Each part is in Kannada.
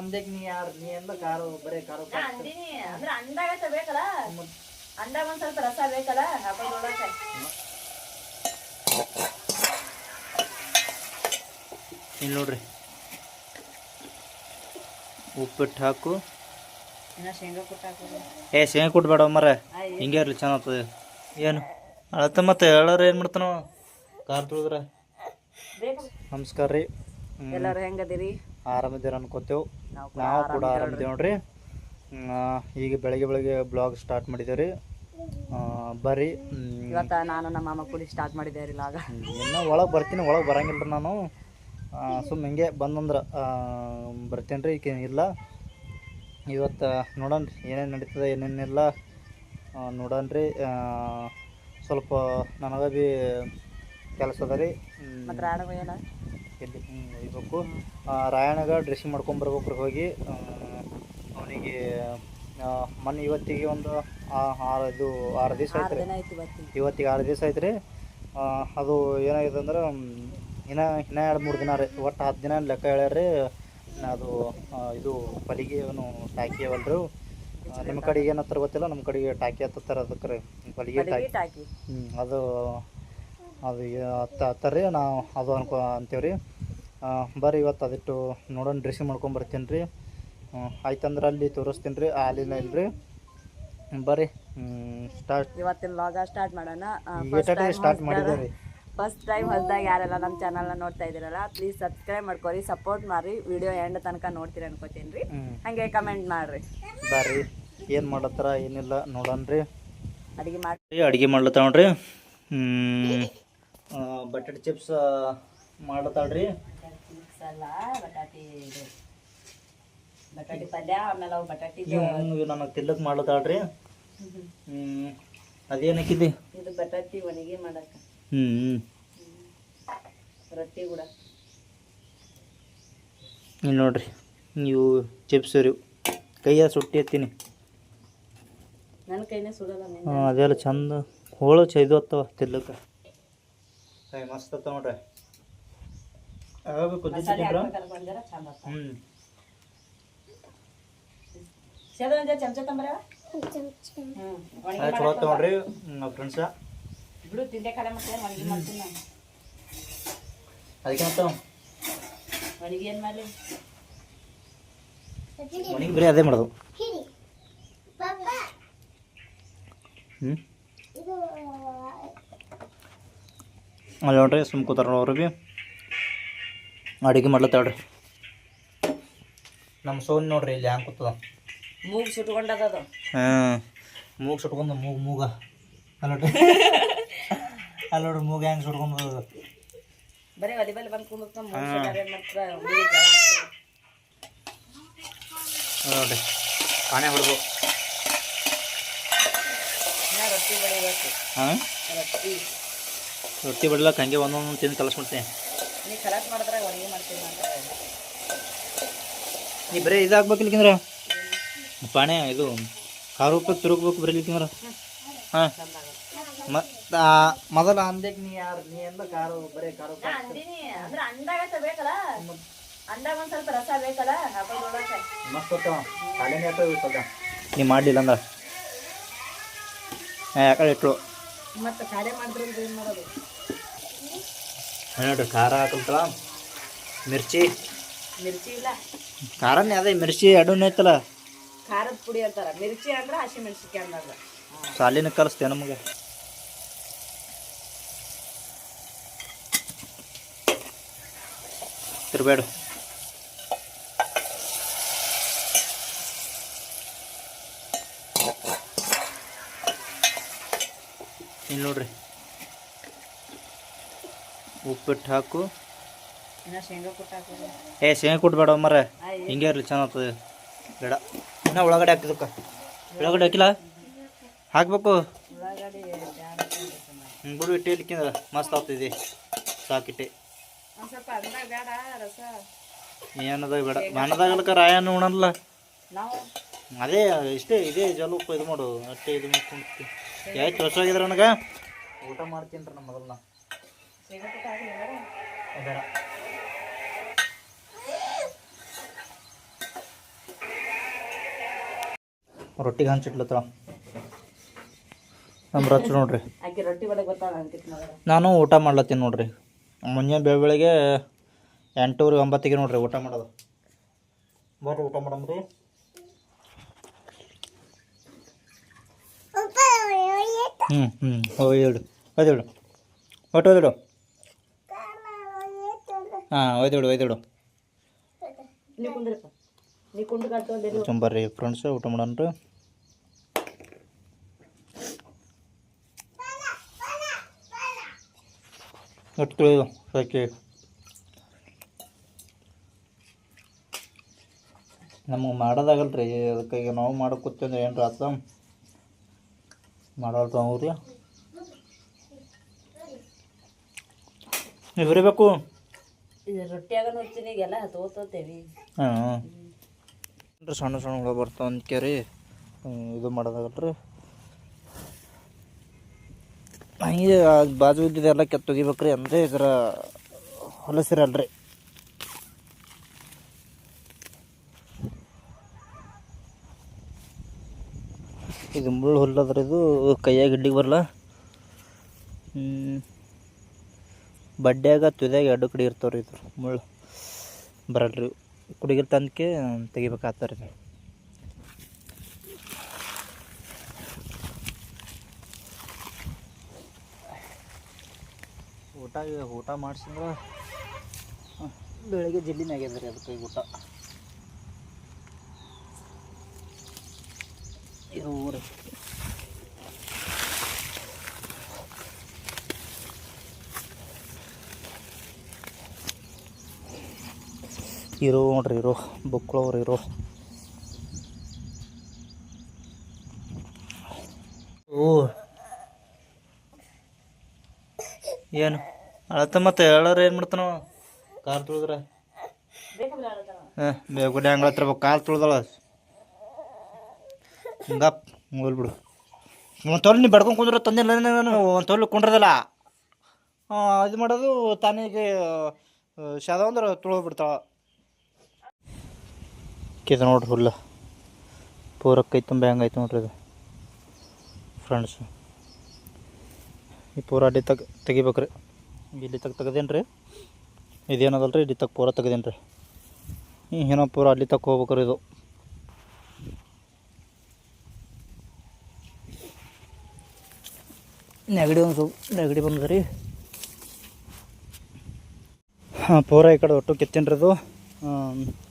ಅಂದಕ್ಕೆ ನೀ ಯಾರು ನೀ ಎಲ್ಲ ಕಾರು ಬರೇ ಕಾರು ನಾ ಅಂದಿನಿ ಅಂದ್ರೆ ಅಂದಾಗ ಬೇಕಲ್ಲ? ಅಂದಾಗ ಒಂದ್ ಸ್ವಲ್ಪ ರಸ ಬೇಕಲ್ಲ? ಹಾಕೊಂಡ್ ನೋಡಕ್ಕೆ ಇಲ್ಲಿ ನೋಡ್ರಿ. ಉಪ್ಪಿಟ್ಟು ಹಾಕು. ಇನ್ನ ಶೇಂಗಾ ಕುಟ್ಟ ಹಾಕೋದು. ಏ ಶೇಂಗಾ ಕೊಟ್ಬೇಡ ಮರ ಹಿಂಗೆ ಇರ್ಲಿ ಆಗ್ತದೆ ಏನು? ಅಳತ ಮತ್ತೆ ಹೇಳೋರು ಏನು ಮಾಡ್ತಾನ? ಕಾರ್ ತುಳಿದ್ರ. ನಮಸ್ಕಾರ ರೀ. ಎಲ್ಲರೂ ಹೆಂಗದಿರಿ ಆರಾಮಿದ್ದೀರ ಅನ್ಕೋತೇವೆ. ನಾವು ಕೂಡ ಆರಾಮಿದ್ದೀವಿ ನೋಡ್ರಿ. ಈಗ ಬೆಳಗ್ಗೆ ಬೆಳಗ್ಗೆ ಬ್ಲಾಗ್ ಸ್ಟಾರ್ಟ್ ಮಾಡಿದ್ದೇವೆ ರೀ ಬರ್ರಿ. ಇವತ್ತ ನಾನು ನಮ್ಮ ಮಾಮ ಕೂಡಿ ಸ್ಟಾರ್ಟ್ ಮಾಡಿದ್ದೇವ್ರಿ ಲಾಗ ಇನ್ನೂ ಒಳಗೆ ಬರ್ತೀನಿ ಒಳಗೆ ಬರಂಗಿಲ್ಲ ರೀ ನಾನು ಸುಮ್ಮನೆ ಹಿಂಗೆ ಬಂದಂದ್ರೆ ಬರ್ತೀನಿ ರೀ ಇಲ್ಲ. ಇವತ್ತು ನೋಡೋಣ ರೀ ಏನೇನು ನಡೀತದೆ ಏನೇನಿಲ್ಲ ನೋಡೋಣ ರೀ ಸ್ವಲ್ಪ ನನಗೆ ಭೀ ಕೆಲಸ ಅದ ರೀ. ಹ್ಞೂ ಒಯ್ಬೇಕು ರಾಯಣಗ ಡ್ರೆಸ್ಸಿಂಗ್ ಮಾಡ್ಕೊಂಬರ್ಬೇಕು ಹೋಗಿ. ಅವನಿಗೆ ಮೊನ್ನೆ ಇವತ್ತಿಗೆ ಒಂದು ಆ- ಆರು ಇದು ಆರು ದಿವಸ ಆಯ್ತು ರೀ ಇವತ್ತಿಗೆ ಆರು ದಿವಸ ಆಯ್ತು ರೀ ಅದು ಏನಾಗಿದೆ ಅಂದ್ರೆ ಇನ್ನ ಇನ್ನ ಎರಡು ಮೂರು ದಿನ ರೀ. ಒಟ್ಟು ಹತ್ತು ದಿನ ಲೆಕ್ಕ ಹೇಳ್ಯಾರ ಅದು ಇದು ಪಲಿಗೆ ಅವನು ಟಾಕಿ ಅವಲ್ರಿ. ನಿಮ್ಮ ಕಡೆಗೆ ಏನತ್ತಾರ ಗೊತ್ತಿಲ್ಲ ನಮ್ಮ ಕಡೆಗೆ ಟಾಕಿ ಹತ್ತಾರ ಅದಕ್ಕೆ ರೀ. ಪಲಿಗೆ ಟಾಕಿ. ಹ್ಞೂ ಅದು ಅದು ಹತ್ತ ಹತ್ತಾರ ನಾವು ಅದು ಅನ್ಕೋ ಅಂತೀವಿ ರೀ ಬರ್ರಿ ಇವತ್ತು ಅದಿಟ್ಟು ನೋಡೋಣ ಡ್ರೆಸ್ಸಿಂಗ್ ಮಾಡ್ಕೊಂಬರ್ತೀನಿ ರೀ. ಆಯ್ತಂದ್ರೆ ಅಲ್ಲಿ ತೋರಿಸ್ತೀನಿ ರೀ ಅಲ್ಲಿನ ಇಲ್ರಿ. ಬರ್ರಿ. ಸ್ಟಾರ್ಟ್ ಇವತ್ತಿನ ಲಾಗ ಸ್ಟಾರ್ಟ್ ಮಾಡೋಣ. ಸ್ಟಾರ್ಟ್ ಫಸ್ಟ್ ಟೈಮ್ ಹೊಲ್ದಾಗ ಯಾರೆಲ್ಲ ನಮ್ಮ ಚಾನಲ್ನ ನೋಡ್ತಾ ಇದ್ದೀರಲ್ಲ ಪ್ಲೀಸ್ ಸಬ್ಸ್ಕ್ರೈಬ್ ಮಾಡ್ಕೊರಿ ಸಪೋರ್ಟ್ ಮಾಡ್ರಿ. ವಿಡಿಯೋ ಎಂಡ್ ತನಕ ನೋಡ್ತೀರಿ ಅನ್ಕೋತೀನಿ ರೀ. ಹಾಗೆ ಕಮೆಂಟ್ ಮಾಡ್ರಿ. ಬರ್ರಿ. ಏನು ಮಾಡತ್ತರ ಏನಿಲ್ಲ ನೋಡೋಣ ರೀ. ಅಡಿಗೆ ಮಾಡಿ ಅಡುಗೆ ಮಾಡ್ಲತ್ತ ನೋಡ್ರಿ. ಬಟಾಟೆ ಚಿಪ್ಸ್ ಮಾಡ್ಲತ್ತಾಳ್ರಿ ಅಲ್ಲ ಬಟಾಟಿ ಇದು. ಬಟಾಟಿ ಪಲ್ಯ ಆಮೇಲೆ ಅವು ಬಟಾಟಿ ಇವ್ ನನಗೆ ತಿಲ್ಲಕ್ ಮಾಡ್ಲತ್ತಾಳ್ರಿ ಹ್ಞೂ ಅದೇನು ಇದು ಬಟಾಟಿ ಒಣಗಿ ಮಾಡಕ್ಕ. ಹ್ಞೂ ರೊಟ್ಟಿ ಕೂಡ. ಇಲ್ಲಿ ನೋಡ್ರಿ ನೀವು ಚಿಪ್ಸ್ ರೀ. ಕೈಯ ಸುಟ್ಟಿ ಎತ್ತೀನಿ ನನ್ನ ಕೈನೇ ಸುಡಲ್ಲ ಹಾಂ ಅದೆಲ್ಲ ಚಂದ ಹೋಳು ಚೈದು ಹತ್ತವ ತಿಲ್ಲಕ್ಕೆ ಮಸ್ತ್ ಹತ್ತವ ನೋಡ್ರಿ. ಹ್ಞೂ ಚಮಚ ಚಲೋ ಆತ್ ನೋಡ್ರಿ ನಾವು ಫ್ರೆಂಡ್ಸ ಬಿಡು ತಿಂದೆ ಕಡೆ ಮತ್ತೆ ಒಣಗಿ ಮಾಡ್ತೀನಿ ನಾನು. ಅದಕ್ಕೆ ಮತ್ತೆ ಒಣಗಿ ಏನ್ ಮಾಡಲಿ? ಬರೀ ಅದೇ ಮಾಡೋದು. ಹ್ಞೂ ಅಲ್ಲಿ ನೋಡ್ರಿ ಸುಮ್ ಕೂತಾರ ಅವ್ರು ಭೀ ಅಡುಗೆ ಮಾಡ್ಲತ್ತಾಳ್ರಿ ನಮ್ಮ ಸೋನ್ ನೋಡ್ರಿ ಇಲ್ಲಿ ಹ್ಯಾಂಗೆ ಕೂತದ. ಮೂಗ್ ಸುಟ್ಕೊಂಡದ ಅದು. ಹಾಂ. ಮೂಗು ಸುಟ್ಕೊಂಡು ಮೂಗು ಮೂಗ. ಅಲ್ಲೋಡ್ರಿ ಅಲ್ಲ ಅಲ್ಲಿ ನೋಡ್ರಿ ಮೂಗು ಹೆಂಗೆ ಸುಟ್ಕೊಂಡು ಬರೀ ಒಲಿ ಬಲ್ಲಿ ಬಂದು ಕುಂದ್ರ. ನೋಡ್ರಿ ಕಾಣೆ ಹೊಡೆದು. ಇನ್ನ ರೊಟ್ಟಿ ಬಡಿಬೇಕು. ಹಾಂ? ರೊಟ್ಟಿ. ರೊಟ್ಟಿ ಬಡ್ಲಕ್ಕೆ ಹಂಗೆ ಒಂದೊಂದು ತಿಂದು ಕಲಿಸ್ಬಿಡ್ತೀನಿ. ನೀ ಬರೇ ಮಾಡಿದ್ರೆ ಒಣಗಿ ಮಾಡ್ತೀನಿ ಅಂತ ನೀ ಬರೀ ಇದಾಗ್ಬೇಕಿಲ್ಕಂದ್ರೆ ಪಾಣೆ ಇದು ಖಾರ ಉಪ್ಪು ತಿರುಗ್ಬೇಕು ಬರೀಲಿಕ್ಕಂದ್ರೆ ಹಾಂ. ಮತ್ತ ಮೊದಲ ಅಂದಕ್ಕೆ ನೀ ಯಾರು ನೀ ಎಲ್ಲ ಕಾರು ಬರೀ ಅಂದಿನಿ. ಅಂದ್ರೆ ಅಂಡಾಗತ್ತ ಬೇಕಲ್ಲ? ಅಂಡಾಗ ಒಂದ್ ಸ್ವಲ್ಪ ರಸ ಬೇಕಲ್ಲ? ಹಾಕೊಂಡ್ ನೋಡಕ್ಕೆ ಮಸ್ತ್ ಸ್ವಲ್ಪ. ನೀ ಮಾಡಲಿಲ್ಲ ಅಂದ್ರೆ? ಯಾಕಡೆ ಇಟ್ಟು ಮತ್ತೆ ಖಾಲಿ ಮಾಡಿದ್ರೆ ಏನ್ ಮಾಡೋದು? ನೋಡ್ರಿ ಖಾರ ಹಾಕಲ್ತಲ್ಲ ಮಿರ್ಚಿ. ಮಿರ್ಚಿ ಇಲ್ಲ? ಖಾರನೇ ಅದೇ ಮಿರ್ಚಿ ಎರಡೂ ಐತಲ್ಲ ಖಾರದ ಪುಡಿ ಅಂತಾರ. ಮಿರ್ಚಿ ಅಂದ್ರೆ ಹಸಿ ಮೆಣಸಿನ್ಕಾಯಿ ಅಂದಾಗ ಸಾಲಿನ ಕಲಿಸ್ತೇ ನಮಗೆ. ತಿರ್ಬೇಡು. ಇಲ್ಲಿ ನೋಡ್ರಿ. ಉಪ್ಪಿಟ್ಟು ಹಾಕು ಏ ಶೇಂಗಾ ಕೊಟ್ಬೇಡ ಮರ ಹಿಂಗೆ ಇರಲಿ ಚೆನ್ನಾಗ್ತದೆ ಆಗ್ತದೆ. ಬೇಡ. ಇನ್ನೂ ಒಳಗಡೆ ಹಾಕಿದಕ್ಕ ಒಳಗಡೆ ಹಾಕಿಲ್ಲ? ಹಾಕ್ಬೇಕು. ಹ್ಞೂ ಬಿಡು ಇಟ್ಟು ಇಲ್ಲಿಕ್ಕಿಂದ ಮಸ್ತ್ ಆಗ್ತಿದೆ. ಸಾಕಿಟ್ಟೆ ಏನದ ಬೇಡ. ಮನದಾಗಲಕ್ಕ ರಾಯನ ಉಣಲ್ಲ. ಅದೇ ಇಷ್ಟೇ ಇದೇ ಜಲುಪ್ ಇದು ಮಾಡು. ಅಷ್ಟೇ ಇದು ಮಾಡ್ಕೊಂಡು ಹೊಸ ಆಗಿದ್ರೆ ನನಗೆ? ಊಟ ಮಾಡ್ತೀನಿ ರೀ ನಮ್ಮ ಮೊದಲನ್ನ ಶೇಂಗಾ ಕುಟ್ಟ ಹಾಕಿ ಬೇಡ ರೊಟ್ಟಿಗೆ ಹಂಚಿಟ್ಲತ್ರ ನಮ್ಮ ರಚ್ ನೋಡ್ರಿ ಆಕೆ ರೊಟ್ಟಿ ಬಡಕ್ ಗೊತ್ತಾಗ ಅಂಕಿತ್ ಮಗ ನಾನು ಊಟ ಮಾಡ್ಲತ್ತೀನಿ ನೋಡ್ರಿ ಮುಂಜಾನೆ ಬೆಳ ಬೆಳಗ್ಗೆ ಎಂಟೂವರೆ ಒಂಬತ್ತಿಗೆ ನೋಡ್ರಿ ಊಟ ಮಾಡೋದು ಬರ್ರಿ ಊಟ ಮಾಡಮ್ರಿ ಹ್ಞೂ ಹ್ಞೂ ಒಯ್ದಿಡು ಒಯ್ದಿಡು ಒಟ್ಟು ಒಯ್ದಿಡು ಹಾಂ ಕುಂದ್ರಪ್ಪ. ನೀ ಕುಂಡು ಕಟ್ಟೋದಿಲ್ಲ ಚುಂಬರ್ರಿ ಫ್ರೆಂಡ್ಸ್ ಊಟ ಮಾಡೋಣ್ರಿ ಒಟ್ಟು ತಿಳಿದು ಸಾಕಿ. ನಮಗೆ ಮಾಡೋದಾಗಲ್ಲ ರೀ ಅದಕ್ಕೆ ಈಗ ನಾವು ಮಾಡೋಕೆ ಕೂತಂದ್ರೆ ಏನು ಆತ ಮಾಡಲ್ತ ಅವ್ರಿ ನೀವು ಬರೀಬೇಕು. ರೊಟ್ಟಿಯಾಗ ಹಾಂ. ಸಣ್ಣ ಸಣ್ಣ ಹುಳ ಬರ್ತಾವ ಅಂತೀರಿ ಇದು ಮಾಡೋದಾಗಲ್ರಿ. ಹಂಗೆ ಬಾಜು ಇದ್ದಿದ್ದೆಲ್ಲ ಕೆತ್ತೊಗಿಬೇಕ್ರಿ ಅಂದರೆ ಇದರ ಹೊಲಸಿರಲ್ರಿ ಇದು ಮುಳ್ಳು ಹುಲ್ಲದ್ರಿ ಇದು ಕೈಯಾಗ ಹಿಡ್ಲಿಕ್ಕೆ ಬರಲ್ಲ ಬಡ್ಡ್ಯಾಗ ತುದ್ಯಾಗ ಎರಡು ಕಡೆ ಇರ್ತಾವ್ರಿ ಇದು ಮುಳ್ಳು. ಬರಲ್ರಿ. ಕುಡಿಗಿರ್ ತಂದಕ್ಕೆ ತೆಗಿಬೇಕಾಗ್ತಾರೆ ಇದು. ಊಟ ಊಟ ಮಾಡಿಸಿದ್ರೆ? ಬೆಳಗ್ಗೆ ಜಲ್ದಿನೇ ಆಗ್ಯದ ರೀ ಅದಕ್ಕೆ ಊಟ ಇದು ರೀ ಇರೋ ನೋಡ್ರಿ, ಇರೋ ಬುಕ್ಳವ್ರು ಇರೋ. ಓ. ಏನು? ಅಳತ ಮತ್ತೆ ಹೇಳೋರು ಏನು ಮಾಡ್ತಾನ? ಕಾರ್ ತುಳಿದ್ರ. ಹಾಂ ಬೇಗುಡಿ ಹಂಗೆ ಹತ್ರ ಕಾರ್ ತುಳಿದಳ. ಹಿಂಗಪ್ ಹೋಗ್ಬಿಡು ಒಂದು ತೊಲೆ ನೀ ಬಡ್ಕೊಂಡು ಕುಂದ್ರೆ ತಂದಿಲ್ಲ ನಾನು ಒಂದು ತೊಲೆ ಕುಂಡ್ರದಲ್ಲ. ಇದು ಮಾಡೋದು ತಾನಿಗೆ ಶಾದ ಅಂದ್ರೆ ತುಳಿದ್ಬಿಡ್ತಾಳ ಇದು ನೋಡ್ರಿ ಹುಲ್ಲ ಪೂರ ಕೈ ತುಂಬ ಹೆಂಗೈತೆ ನೋಡ್ರಿ ಇದು ಫ್ರೆಂಡ್ಸ್ ಈ ಪೂರ ಅಡ್ಡಿ ತಗ ತೆಗಿಬೇಕ್ರಿ. ಇಲ್ಲಿ ತಗ ತೆಗ್ದೇನು ರೀ ಇದೇನದಲ್ಲ ರೀ ಇಲ್ಲಿ ತಗ ಪೂರ ತೆಗ್ದೇನು ರೀ ಏನೋ ಪೂರ ಅಲ್ಲಿ ತಕ್ಕ ಹೋಗ್ಬೇಕ್ರಿ ಇದು. ನೆಗಡಿ ಒಂದು ನೆಗಡಿ ಬಂದದ ರೀ ಹಾಂ, ಪೂರ ಈ ಕಡೆ ಒಟ್ಟು ಕೆತ್ತೇನ್ರಿ ಅದು.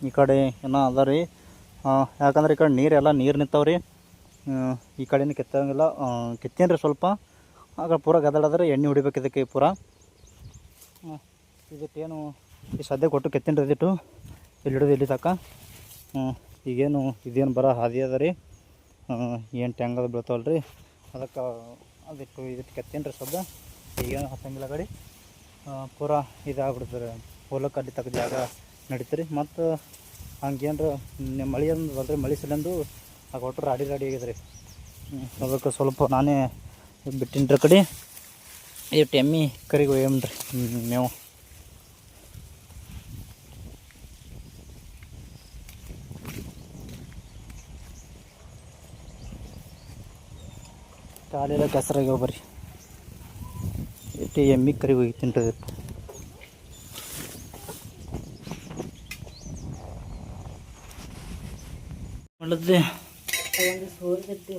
ಈ ಕಡೆ ಏನೋ ಅದ ರೀ? ಯಾಕಂದ್ರೆ ಈ ಕಡೆ ನೀರೆಲ್ಲ ನೀರು ನಿಂತಾವ್ರಿ ಈ ಕಡೆನೂ ಕೆತ್ತಂಗಿಲ್ಲ. ಕೆತ್ತೇನ್ರಿ ಸ್ವಲ್ಪ. ಆಗ ಪೂರ ಗದಾಡದ್ರೆ ಎಣ್ಣೆ ಹೊಡಿಬೇಕು ಇದಕ್ಕೆ ಪೂರ. ಇದಕ್ಕೇನು ಈ ಸದ್ಯ ಕೊಟ್ಟು ಕೆತ್ತೇನ್ರಿ ಇದಿಟ್ಟು. ಇಲ್ಲಿ ಹಿಡಿದು ಇಲ್ಲಿ ತಕ್ಕ ಈಗೇನು ಇದೇನು ಬರೋ ಹಾದಿ ಅದ ರೀ. ಏನು ಟ್ಯಾಂಗದ ಬೀಳ್ತಾವಲ್ಲ ರೀ. ಅದಕ್ಕೆ ಅದಕ್ಕೆ ಇದಕ್ಕೆ ಕೆತ್ತೇನ್ರಿ ಸದ್ದ ಈಗೇನು ಹತ್ತಂಗಿಲ್ಲ ಕಡೆ ಪೂರ ಇದಾಗ್ಬಿಡ್ತಾರೆ ಹೊಲಕ್ಕೆ ಅಲ್ಲಿ ತಕ್ಕ ಜಾಗ ನಡೀತೀರಿ. ಮತ್ತು ಹಂಗೇನ್ರ ಮಳೆ ಅಂದಲ್ರಿ ಮಳೆ ಸಲಿಂದು ಆಗ ಒಟ್ಟು ರಾಡಿ ರಾಡಿ ಆಗಿದೆ ರೀ ಅದಕ್ಕೆ ಸ್ವಲ್ಪ ನಾನೇ ಬಿಟ್ಟಿನ್ರ ಕಡೆ. ಇಟ್ಟು ಎಮ್ಮಿ ಕರಿಗೆ ಒಯ್ಯಮ್ರಿ. ಮೇವು. ಕಾಲೆಲ್ಲ ಕೆಸರಾಗ್ಯಾವ ಬರ್ರಿ. ಎಮ್ಮಿ ಕರಿಗೆ ಒಯ್ತೀನಿ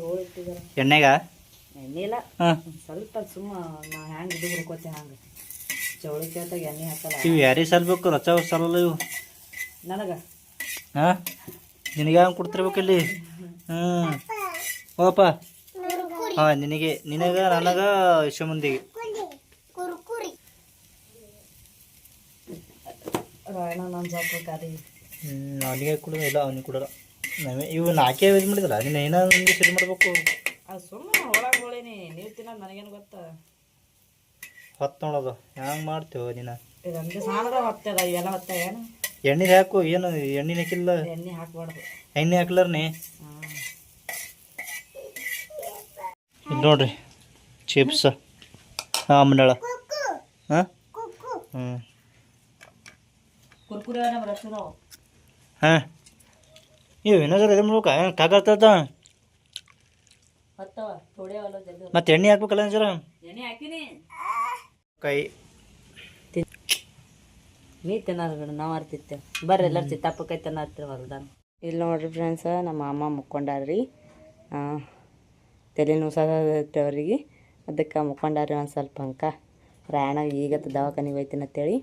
ಹೋಳಿರ್ತಿದಾರ ಎಣ್ಣೆಗ? ಎಣ್ಣೆ ಹಾಂ. ಸ್ವಲ್ಪ ಸುಮ್ಮ ನಾ ಹ್ಯಾಂಗೆ ಇದು ಹುಡ್ಕೋತೆ ಹಂಗ ಚೌಳಿಕಾಯ್ತಾಗ ಎಣ್ಣೆ ಹಾಕಲ್ಲ. ಇವು ಯಾರಿಗೆ ಸಲ್ಬೇಕು? ರಚ ಸಲಲ್ಲ ಇವು. ನನಗ? ಹಾಂ? ನಿನಗೆ ಹಂಗೆ ಕೊಡ್ತಿರ್ಬೇಕಲ್ಲಿ ಹ್ಞೂ ಹೋಗಪ್ಪ. ಹಾಂ ನಿನಗೆ ನಿನಗೆ ನನಗೆ ಇಷ್ಟು ಮಂದಿಗೆ ರಾಯಣ್ಣ ನಾನು ಜಾಕ್ಬೇಕಾದ್ರೆ ಹ್ಞೂ ಅವನಿಗೆ ಕೊಡೋದಿಲ್ಲ ಅವನಿಗೆ ಕೊಡಲ್ಲ. ನಾವೇ ಇವು ನಾಲ್ಕೇ ಇದು ಮಾಡಿದ್ರ ನೀನು ಏನೋ ನಮಗೆ ಸರಿ ಮಾಡಬೇಕು. ಅದು ಸುಮ್ಮನೆ ಒಳಗೆ ಹೋಳಿನಿ ನೀರು ತಿನ್ನೋದು ನನಗೇನು ಗೊತ್ತ? ಹೊತ್ತು ನೋಡೋದು ಹೆಂಗೆ ಮಾಡ್ತೇವೆ ನೀನು ಇದು ಹಂಗೆ ಸಾಣದ ಹೊತ್ತದ ಇವೆಲ್ಲ ಹೊತ್ತ ಏನು? ಎಣ್ಣೆ ಹಾಕು ಏನು ಎಣ್ಣೆ ಹಾಕಿಲ್ಲ? ಎಣ್ಣೆ ಹಾಕ್ಬಾರ್ದು. ಎಣ್ಣೆ ಹಾಕ್ಲಾರ್ನಿ ಇದು ನೋಡ್ರಿ ಚಿಪ್ಸ್ ಹಾಂ ಮಂಡಳ. ಹಾಂ? ಹ್ಞೂ ಹಾಂ. ಇವು ವಿನೆಗರ್ ಇದು ಮಾಡ್ಬೇಕಾ ಏನು ಹತ್ತವ ಮತ್ತೆ ಎಣ್ಣೆ ಹಾಕ್ಬೇಕಲ್ಲ ಜರ ಎಣ್ಣೆ ಹಾಕಿನಿ. ಕೈ. ನೀ ತಿನ್ನೋದು ಬಿಡು ನಾವು ಅರ್ತಿತ್ತೆ ಬರ್ರಿ ಎಲ್ಲರೂ ಕೈ ತಿನ್ನತ್ತೀವಿ ಹೊಲ್ದಾನ ಇಲ್ಲಿ ನೋಡ್ರಿ ಫ್ರೆಂಡ್ಸ ನಮ್ಮ ಅಮ್ಮ ಮುಕ್ಕೊಂಡಾರ್ರಿ. ತಲೆ ಅವರಿಗೆ ಅದಕ್ಕೆ ಮುಕ್ಕೊಂಡಾರ್ರಿ ಒಂದು ಸ್ವಲ್ಪ ಅಂಕ. ಪ್ರಯಾಣ ಈಗ ದವಾಖಾನಿಗೆ ಹೋಯ್ತೀನಿ ಅಂತೇಳಿ.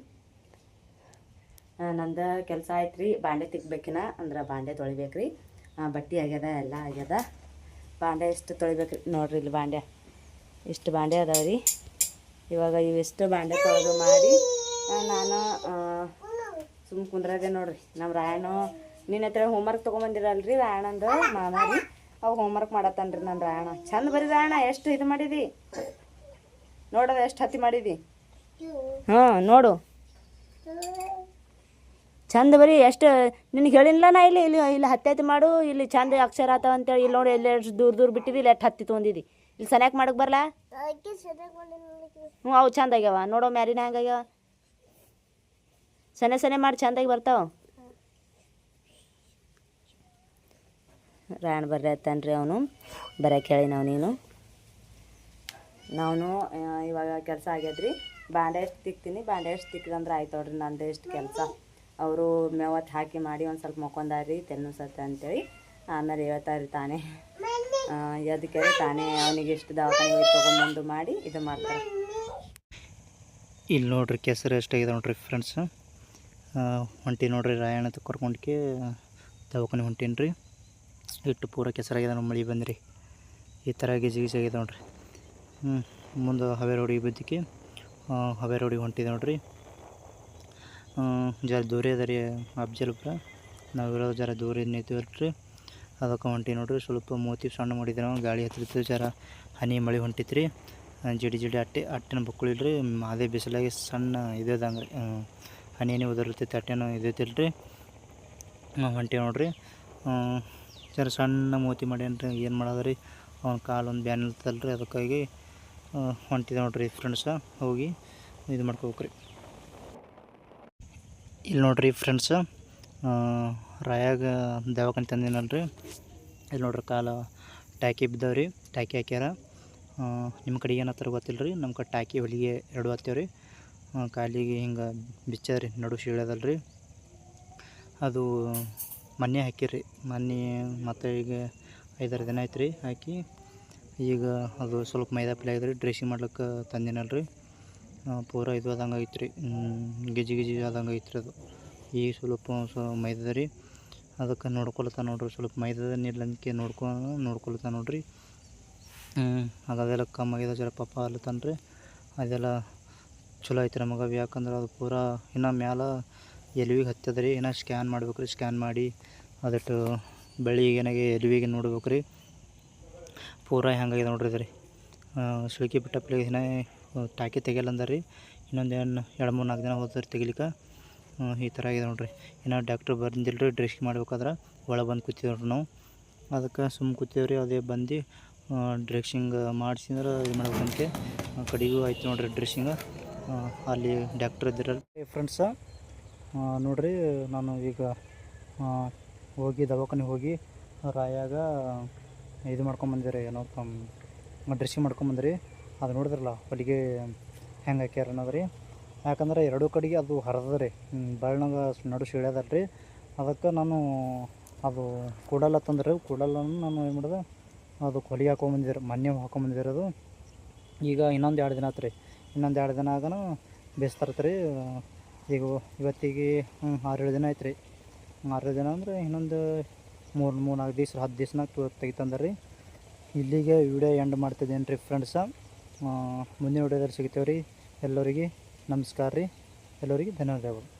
ನಂದು ಕೆಲಸ ಆಯ್ತು ರೀ ಬಾಂಡೆ ತಿಕ್ಬೇಕಿನ, ಅಂದ್ರೆ ಬಾಂಡೆ ತೊಳಿಬೇಕು ರೀ ಬಟ್ಟೆ ಆಗ್ಯದ, ಎಲ್ಲ ಆಗ್ಯದ. ಬಾಂಡೆ ಎಷ್ಟು ತೊಳಿಬೇಕ್ರಿ? ನೋಡ್ರಿ ಇಲ್ಲಿ ಬಾಂಡೆ. ಇಷ್ಟು ಬಾಂಡೆ ಅದಾವ ರೀ ಇವಾಗ ಇವಿಷ್ಟು ಬಾಂಡೆ ತೊಳೆದು ಮಾಡಿ ನಾನು ಸುಮ್ಮ ಕುಂದ್ರದೆ ನೋಡ್ರಿ. ನಮ್ಮ ರಾಯಣ ನಿನ್ನ ಹತ್ರ ಹೋಮ್ವರ್ಕ್ ರೀ ರಾಯಣಂದು ಮಾಮ ರೀ. ಅವು ಹೋಮ್ವರ್ಕ್ ಮಾಡತ್ತಾನ್ರಿ ನನ್ನ ರಾಯಣ ಚಂದ ಬರೀ ರಾಯಣ ಎಷ್ಟು ಇದು ಮಾಡಿದಿ? ನೋಡೋದು ಎಷ್ಟು ಹತ್ತಿ ಮಾಡಿದಿ? ಹಾಂ ನೋಡು. ಚಂದ ಬರೀ ಎಷ್ಟು ನಿನಗೆ ಹೇಳಿಲ್ಲ ನಾ ಇಲ್ಲಿ ಇಲ್ಲಿ ಇಲ್ಲಿ ಹತ್ತಿ ಹತ್ತಿ ಮಾಡು ಇಲ್ಲಿ ಚಂದ ಅಕ್ಷರ ಆತಾವ ಅಂತೇಳಿ ಇಲ್ಲಿ ನೋಡಿ ಎಲ್ಲ ಎಷ್ಟು ದೂರ ದೂರ ಬಿಟ್ಟಿದ್ದಿ ಇಲ್ಲಿ ಎಷ್ಟು ಹತ್ತಿ ತೊಗೊಂಡಿದ್ದಿ. ಇಲ್ಲಿ ಸನ್ಯಾಕ್ ಮಾಡಕ್ಕೆ ಬರಲ್ಲ ಹ್ಞೂ ಅವು ಚಂದ ಆಗ್ಯಾವ. ನೋಡೋ ಮ್ಯಾರಿನ ಹೆಂಗಾಗ್ಯಾವ ಸನೆ ಸನೆ ಮಾಡಿ ಚಂದಾಗಿ ಬರ್ತಾವ? ರಾಯಣ ಬರ್ರಿ ಅವನು. ಬರಕ್ಕೆ ಹೇಳಿ ನಾವು ನೀನು. ನಾನು ಇವಾಗ ಕೆಲಸ ಆಗ್ಯದ್ರಿ. ಬಾಂಡೆ ಎಷ್ಟು ತಿಕ್ತೀನಿ ಬಾಂಡೆ ಎಷ್ಟು ತಿಕ್ಕಿದಂದ್ರೆ ಆಯ್ತು ನೋಡ್ರಿ ನಂದು ಎಷ್ಟು ಕೆಲಸ. ಅವರು ಮೇವತ್ತು ಹಾಕಿ ಮಾಡಿ ಒಂದು ಸ್ವಲ್ಪ ಮಕ್ಕೊಂದಾರಿ ತೆನ್ನು ಸತ್ತ ಅಂತೇಳಿ. ಆಮೇಲೆ ಹೇಳ್ತಾರೆ ತಾನೇ. ಅದಕ್ಕೆ ತಾನೇ ಅವನಿಗೆ ಎಷ್ಟು ದವಾಖಾನೆ ಹೋಗಿ ತೊಗೊಂಬಂದು ಮಾಡಿ ಇದು ಮಾಡ್ತಾರೆ. ಇಲ್ಲಿ ನೋಡ್ರಿ ಕೆಸರು ಎಷ್ಟಾಗಿದೆ ನೋಡ್ರಿ ಫ್ರೆಂಡ್ಸ್ ಹೊಂಟಿ ನೋಡ್ರಿ ರಾಯಣ ಕರ್ಕೊಂಡ್ಕೆ ದವಾಖಾನೆ ಹೊಂಟೀನಿ ರೀ ಇಟ್ಟು ಪೂರ ಕೆಸರಾಗಿದೆ ನಮ್ಮ ಮಳೆ ಬಂದ್ರಿ. ಈ ಥರ ಗಿಜಿ ಗಿಜಿ ಆಗಿದೆ ನೋಡ್ರಿ. ಹ್ಞೂ ಮುಂದೆ ಹವೆ ರೋಡಿಗೆ ಬಿದ್ದಕ್ಕೆ ಹವೆ ರೋಡಿಗೆ ಹೊಂಟಿದೆ ನೋಡ್ರಿ. ಜರ ದೂರ ಅದ ರೀ ಅಫ್ಜಲ್ಪುರ ನಾವಿರೋದು ಜರ ದೂರ ನಿಂತೀವಲ್ರಿ ಅದಕ್ಕೆ ಹೊಂಟಿ ನೋಡ್ರಿ, ಸ್ವಲ್ಪ ಮೂತಿ ಸಣ್ಣ ಮಾಡಿದ್ರೆ ಗಾಳಿ ಹತ್ತಿರ್ತೀವಿ ಜರ ಹನಿ ಮಳೆ ಹೊಂಟಿತ್ತು ರೀ ಜಿಡಿ ಜಿಡಿ ಅಟ್ಟೆ, ಅಟ್ಟಿನ ಬಕ್ಕುಳಿಲ್ರಿ. ಅದೇ ಬಿಸಿಲಾಗಿ ಸಣ್ಣ ಇದಂಗೆ ರೀ ಹನಿ ಹನಿ ಉದರ್ತೈತಿ, ಅಟ್ಟೆನೂ ಇದೈತಿಲ್ಲ ರೀ ಹೊಂಟಿ ನೋಡ್ರಿ. ಜರ ಸಣ್ಣ ಮೂತಿ ಮಾಡ್ಯಾನ್ರಿ, ಏನು ಮಾಡೋದು ರೀ ಅವ್ನ ಕಾಲು ಒಂದು ಬ್ಯಾನ್ ರೀ ಅದಕ್ಕಾಗಿ ಹೊಂಟಿದೆ ನೋಡ್ರಿ ಫ್ರೆಂಡ್ಸ ಹೋಗಿ ಇದು ಮಾಡ್ಕೋಬೇಕ್ರಿ. ಇಲ್ಲಿ ನೋಡ್ರಿ ಫ್ರೆಂಡ್ಸ್ ರಾಯಾಗ ದವಾಖಾನೆ ತಂದಿನಲ್ರಿ. ಇಲ್ಲಿ ನೋಡ್ರಿ ಕಾಲ ಟ್ಯಾಕಿ ಬಿದ್ದಾವ್ರಿ ಟ್ಯಾಕಿ ಹಾಕ್ಯಾರ. ನಿಮ್ಮ ಕಡೆ ಏನತ್ತಾರ ಗೊತ್ತಿಲ್ಲ ರೀ ನಮ್ಮ ಕಡೆ ಟ್ಯಾಕಿ ಹೊಲಿಗೆ ಎರಡು ರೀ ಕಾಲಿಗೆ ಹಿಂಗೆ ಬಿಚ್ಚದ್ರಿ ನಡು ಶೀಳದಲ್ರಿ. ಅದು ಮೊನ್ನೆ ಹಾಕಿರಿ ಮೊನ್ನೆ ಮತ್ತು ಈಗ ಐದಾರು ದಿನ ಆಯ್ತು ರೀ ಹಾಕಿ. ಈಗ ಅದು ಸ್ವಲ್ಪ ಮೈದಾ ಪಲ್ಯ ರೀ ಡ್ರೆಸ್ಸಿಂಗ್ ಮಾಡ್ಲಿಕ್ಕೆ ತಂದಿನಲ್ರಿ. ಪೂರ ಇದು ಆದಂಗೆ ಐತೆ ರೀ ಗಿಜಿ ಗಿಜಿ ಆದಂಗೆ ಐತೆ ಅದು. ಈಗ ಸ್ವಲ್ಪ ಮೈದದ ರೀ. ಅದಕ್ಕೆ ನೋಡ್ಕೊಳತ್ತ ನೋಡ್ರಿ, ಸ್ವಲ್ಪ ಮೈದದ ನೀರ್ಲಂಕೆ ನೋಡ್ಕೊ ನೋಡ್ಕೊಳತ್ತ ನೋಡ್ರಿ. ಅದು ಅದೆಲ್ಲ ಕಮ್ಮಿ ಆಗಿದೆ ಜರ ಪಾಪ ರೀ ಅದೆಲ್ಲ ಚಲೋ ಐತೆ ನಮಗೆ ಯಾಕಂದ್ರೆ ಅದು ಪೂರ ಇನ್ನು ಮ್ಯಾಲ ಎಲ್ವಿಗೆ ಹತ್ತದ ರೀ. ಇನ್ನು ಸ್ಕ್ಯಾನ್ ಮಾಡ್ಬೇಕು ರೀ ಸ್ಕ್ಯಾನ್ ಮಾಡಿ ಅದಟ್ಟು ಬೆಳಿಗ್ಗೆನಾಗೆ ಎಲ್ವಿಗೆ ನೋಡ್ಬೇಕು ರೀ ಪೂರ ಹೆಂಗಾಗಿದೆ ನೋಡ್ರಿ ಇದು ರೀ ಸುಳಿಕೆ ಬಿಟ್ಟ ಇನ್ನ ಟಾಕಿ ತೆಗಿಯಲ್ಲ ಅಂದ್ರೆ ರೀ ಇನ್ನೊಂದು ಏನು, ಎರಡು ಮೂರು ನಾಲ್ಕು ದಿನ ಹೋದ್ರೆ ತೆಗಿಲಿಕ್ಕೆ. ಈ ಥರ ಆಗಿದೆ ನೋಡ್ರಿ. ಇನ್ನು ಡಾಕ್ಟ್ರ್ ಬಂದಿಲ್ಲ ರೀ ಡ್ರೆಸ್ಸಿಂಗ್ ಮಾಡ್ಬೇಕಾದ್ರೆ ಒಳಗೆ ಬಂದು ಕೂತೀವಿ ನೋಡ್ರಿ ನಾವು. ಅದಕ್ಕೆ ಸುಮ್ಮ ಕೂತೀವಿ ರೀ ಅದೇ ಬಂದು ಡ್ರೆಸ್ಸಿಂಗ್ ಮಾಡಿಸಿದ್ರೆ ಇದು ಮಾಡ್ಬೇಕಂತೆ. ಕಡೆಗೂ ಆಯ್ತು ನೋಡ್ರಿ ಡ್ರೆಸ್ಸಿಂಗ್ ಅಲ್ಲಿ ಡಾಕ್ಟ್ರ್ ಇದ್ದಿರಲ್ಲ. ಫ್ರೆಂಡ್ಸ ನೋಡ್ರಿ, ನಾನು ಈಗ ಹೋಗಿ ದವಾಖಾನೆ ಹೋಗಿ, ರಾಯಾಗ, ಇದು ಮಾಡ್ಕೊಂಬಂದಿರಿ, ಏನೋ ಡ್ರೆಸ್ಸಿಂಗ್ ಮಾಡ್ಕೊಂಬಂದ್ರಿ. ಅದು ನೋಡಿದ್ರಲ್ಲ, ಹೊಲಿಗೆ ಹೆಂಗೆ ಹಾಕ್ಯಾರ ಅನ್ನೋದು ರೀ ಯಾಕಂದ್ರೆ ಎರಡೂ ಕಡೆಗೆ ಅದು ಹರಿದ ರೀ. ಬಳ್ಳಗ ನಡು ಇಳಿಯದಲ್ಲ ರೀ. ಅದಕ್ಕೆ ನಾನು ಅದು ಕೂಡಲ್ಲ ತಂದ್ರೆ. ಕೂಡಲ್ಲನ್ನು ನಾನು ಏನು ಮಾಡಿದೆ, ಅದು ಹೊಲಿಗೆ ಹಾಕೊಂಬಂದಿರ ಮೊನ್ನೆ ಹಾಕೊಂಬಂದಿರೋದು ಈಗ ಇನ್ನೊಂದು ಎರಡು ದಿನ ಆತು ಇನ್ನೊಂದು ಎರಡು ದಿನ ಆಗನೂ ಬೇಸ್ತಾರತ್ತೆ ರೀ. ಈಗ ಇವತ್ತಿಗೆ ಆರೇಳು ದಿನ ಆಯ್ತು ರೀ. ಆರೇಳು ದಿನ ಅಂದರೆ ಇನ್ನೊಂದು ಮೂರು ಮೂರು ನಾಲ್ಕು ದಿವ್ಸ, ಹತ್ತು ದಿವ್ಸನಾಗ ತೆಗಿತಂದ್ರೆ ರೀ. ಇಲ್ಲಿಗೆ ವಿಡಿಯೋ ಎಂಡ್ ಮಾಡ್ತಿದ್ದೇನೆ ರೀ ಫ್ರೆಂಡ್ಸ ಮುಂದಿನ ವಿಡಿಯೋದಲ್ಲಿ ಸಿಗ್ತೇವೆ ರೀ ಎಲ್ಲರಿಗೆ ನಮಸ್ಕಾರ ರೀ. ಎಲ್ಲರಿಗೆ ಧನ್ಯವಾದಗಳು.